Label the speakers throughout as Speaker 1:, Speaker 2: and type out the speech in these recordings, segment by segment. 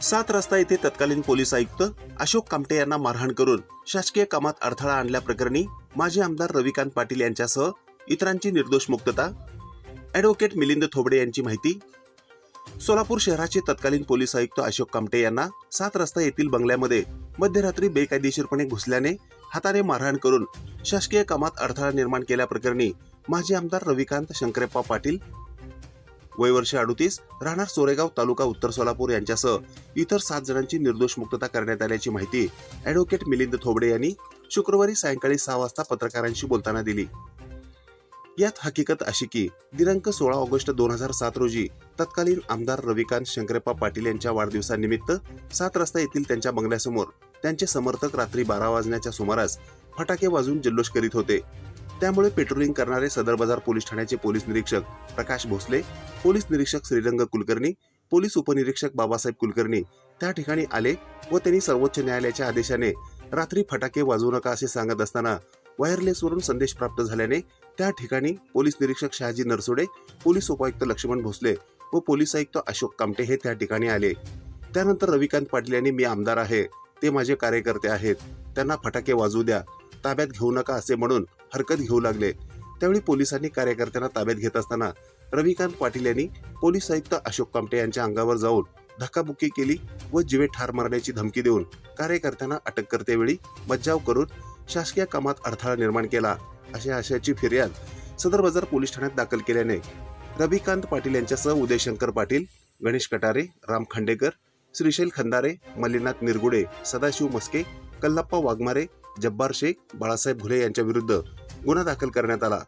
Speaker 1: सात रस्ता येथे तत्कालीन पोलीस आयुक्त अशोक कामटे यांना मारहाण करून शासकीय कामात अडथळा आणल्याप्रकरणी माजी आमदार रविकांत पाटील यांच्यासह इतरांची निर्दोष मुक्तता ॲडव्होकेट मिलिंद थोबडे यांची माहिती सोलापूर शहराचे तत्कालीन पोलीस आयुक्त अशोक कामटे यांना सात रस्ता येथील बंगल्यामध्ये मध्यरात्री बेकायदेशीरपणे घुसल्याने हाताने मारहाण करून शासकीय कामात अडथळा निर्माण केल्याप्रकरणी माजी आमदार रविकांत शंकरप्पा पाटील वय वर्ष अडुतीस राहणार सोरेगाव तालुका उत्तर सोलापूर यांच्यासह इतर सात जणांची निर्दोष मुक्तता करण्यात आल्याची माहिती ॲडव्होकेट मिलिंद थोबडे यांनी शुक्रवारी सायंकाळी सहा वाजता पत्रकारांशी बोलताना दिली. यात हकीकत अशी की दिनांक सोळा ऑगस्ट दोन हजार सात रोजी तत्कालीन आमदार रविकांत शंकरप्पा पाटील यांच्या वाढदिवसानिमित्त सात रस्ता येथील त्यांच्या बंगल्यासमोर त्यांचे समर्थक रात्री बारा वाजण्याच्या सुमारास फटाके वाजून जल्लोष करीत होते. त्यामुळे पेट्रोलिंग करणारे सदर बाजार पोलीस ठाण्याचे पोलीस निरीक्षक प्रकाश भोसले पोलीस निरीक्षक श्रीरंग कुलकर्णी पोलीस उपनिरीक्षक बाबासाहेब कुलकर्णी त्या ठिकाणी आले व त्यांनी सर्वोच्च न्यायालयाच्या आदेशाने रात्री फटाके वाजवू नका असे सांगत असताना वायरलेसवरून संदेश प्राप्त झाल्याने त्या ठिकाणी पोलीस निरीक्षक शहाजी नरसोडे पोलीस उपायुक्त लक्ष्मण भोसले व पोलीस आयुक्त अशोक कामटे हे त्या ठिकाणी आले. त्यानंतर रविकांत पाटील यांनी मी आमदार आहे. ते माझे कार्यकर्ते आहेत. त्यांना फटाके वाजवू द्या. ताब्यात घेऊ नका असे म्हणून हरकत घेऊ लागले. त्यावेळी पोलिसांनी कार्यकर्त्यांना ताब्यात घेत असताना रविकांत पाटील यांनी पोलीस आयुक्त अशोक कामटे यांच्या अंगावर जाऊन धक्काबुक्की केली व जीवे ठार मारण्याची धमकी देऊन कार्यकर्त्यांना अटक करतेवेळी मज्जाव करून शासकीय कामात अडथळा निर्माण केला. अशा आशयाची फिर्याद सदर बाजार पोलीस ठाण्यात दाखल केल्याने रविकांत पाटील यांच्यासह उदयशंकर पाटील गणेश कटारे राम खांडेकर श्रीशैल खंदारे मल्लीनाथ निरगुडे सदाशिव मस्के कल्लाप्पा वाघमारे जब्बार शेख बाळासाहेब घुले यांच्या विरुद्ध गुन्हा दाखल करण्यात आला.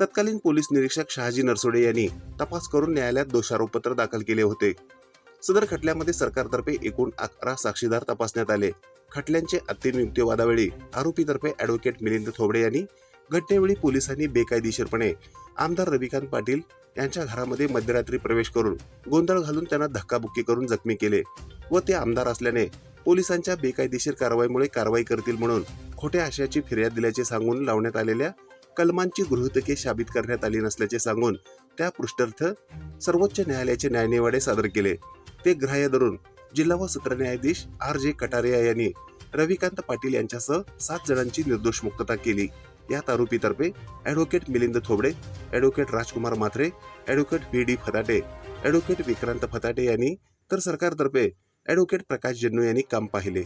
Speaker 1: तत्कालीन पोलीस निरीक्षक शहाजी नरसोडे यांनी तपास करून न्यायालयात दोषारोपपत्र दाखल केले होते. सदर खटल्यामध्ये सरकारतर्फे एकूण अकरा साक्षीदार तपासण्यात आले. खटल्यांचे अंतिम युक्तिवादावेळी आरोपीतर्फे ॲडव्होकेट मिलिंद थोबडे यांनी घटनेवेळी पोलिसांनी बेकायदेशीरपणे आमदार रविकांत पाटील यांच्या घरामध्ये मध्यरात्री प्रवेश करून गोंधळ घालून त्यांना धक्काबुक्की करून जखमी केले व ते आमदार असल्याने पोलिसांच्या बेकायदेशीर कारवाईमुळे कारवाई करतील म्हणून खोट्या आशयाची फिर्याद दिल्याचे सांगून लावण्यात आलेल्या कलमांची गृहतके साबित करण्यात आली नसल्याचे सांगून त्या पृष्ठार्थ सर्वोच्च न्यायालयाचे न्यायनिवाडे सादर केले. ते ग्राह्य धरून जिल्हा व सत्र न्यायाधीश आर जे कटारिया यांनी रविकांत पाटील यांच्यासह सात जणांची निर्दोष मुक्तता केली. यात आरोपीतर्फे advocate Milind Thobde advocate Rajkumar Matre advocate V D Fatate advocate Vikrant Fatate यांनी तर सरकारतर्फे ॲडव्होकेट प्रकाश जन्नू यांनी काम पाहिले.